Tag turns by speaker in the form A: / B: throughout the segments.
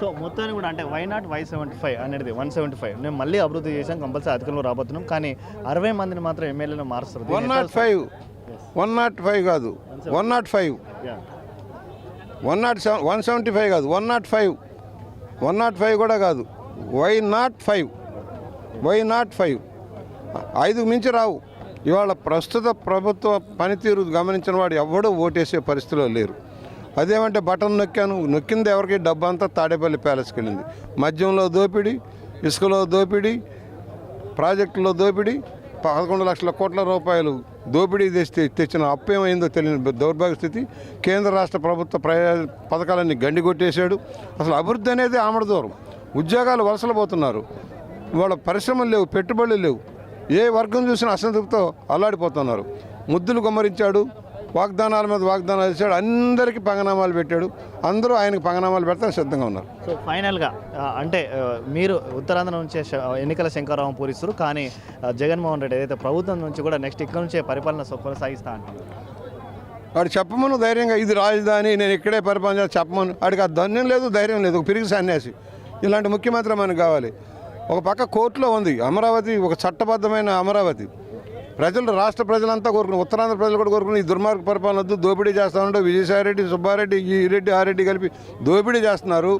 A: So మొత్తాన్ని కూడా అంటే why not why seventy five అనేది వన్ సెవెంటీ ఫైవ్ నేను మళ్ళీ అభివృద్ధి చేసాం కంపల్సరీ అధికంలో రాబోతున్నాం. కానీ అరవై మందిని మాత్రం ఎమ్మెల్యేలు మారుస్తారు.
B: One not five one not five కాదు. One not five one not seven one seventy five కాదు. One not five one not five కూడా కాదు. Why not five why not five ఐదు మించి రావు. ఇవాళ ప్రస్తుత ప్రభుత్వ పనితీరు గమనించిన వాడు ఎవడూ ఓటేసే పరిస్థితిలో లేరు. అదేమంటే బటన్ నొక్కాను నొక్కింది ఎవరికి? డబ్బు అంతా తాడేపల్లి ప్యాలెస్కి వెళ్ళింది. మద్యంలో దోపిడీ ఇసుకలో దోపిడీ ప్రాజెక్టులో దోపిడీ పదకొండు లక్షల కోట్ల రూపాయలు దోపిడీ తెచ్చి తెచ్చిన అప్పు ఏమైందో తెలియని దౌర్భాగ్య స్థితి. కేంద్ర రాష్ట్ర ప్రభుత్వ ప్రయా పథకాలన్నీ గండి కొట్టేశాడు అసలు అభివృద్ధి అనేది ఆమడ దూరం. ఉద్యోగాలు వలసలు పోతున్నారు. వాళ్ళ పరిశ్రమలు లేవు పెట్టుబడులు లేవు. ఏ వర్గం చూసినా అసంతృప్తితో అల్లాడిపోతున్నారు. ముద్దులు గుమ్మరించాడు వాగ్దానాల మీద వాగ్దానాలు ఇచ్చాడు అందరికీ పంగనామాలు పెట్టాడు. అందరూ ఆయనకు పంగనామాలు పెడతానికి సిద్ధంగా ఉన్నారు.
A: సో ఫైనల్గా అంటే మీరు ఉత్తరాంధ్ర నుంచే ఎన్నికల శంకరావం పూరిస్తారు కానీ జగన్మోహన్ రెడ్డి ఏదైతే ప్రభుత్వం నుంచి కూడా నెక్స్ట్ ఇక్కడ నుంచే పరిపాలన కొనసాగిస్తా అంటున్నారు.
B: వాడు చెప్పమను ధైర్యంగా ఇది రాజధాని నేను ఇక్కడే పరిపాలన చెప్పమను. వాడికి ఆ ధన్యం లేదు ధైర్యం లేదు ఒక పిరిగి సన్యాసి. ఇలాంటి ముఖ్యమంత్రి మనకు కావాలి. ఒక పక్క కోర్టులో ఉంది అమరావతి ఒక చట్టబద్ధమైన అమరావతి. ప్రజలు రాష్ట్ర ప్రజలంతా కోరుకుని ఉత్తరాంధ్ర ప్రజలు కూడా కోరుకుని ఈ దుర్మార్గ పరిపాలన వద్దు దోపిడీ చేస్తామంటే విజయసాయిరెడ్డి సుబ్బారెడ్డి ఈ రెడ్డి ఆ రెడ్డి కలిపి దోపిడీ చేస్తున్నారు.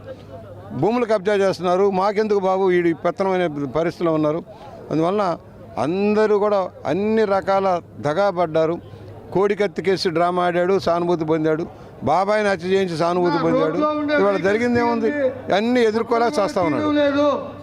B: భూములు కబ్జా చేస్తున్నారు. మాకెందుకు బాబు ఈ పెత్తనమైన పరిస్థితిలో ఉన్నారు. అందువలన అందరూ కూడా అన్ని రకాల దగా పడ్డారు. కోడికత్తి కేసు డ్రామా ఆడాడు సానుభూతి పొందాడు. బాబాయిని హత్య చేయించి సానుభూతి పొందాడు. ఇవాళ జరిగింది ఏముంది? అన్ని ఎదుర్కోలేక చేస్తా ఉన్నాడు.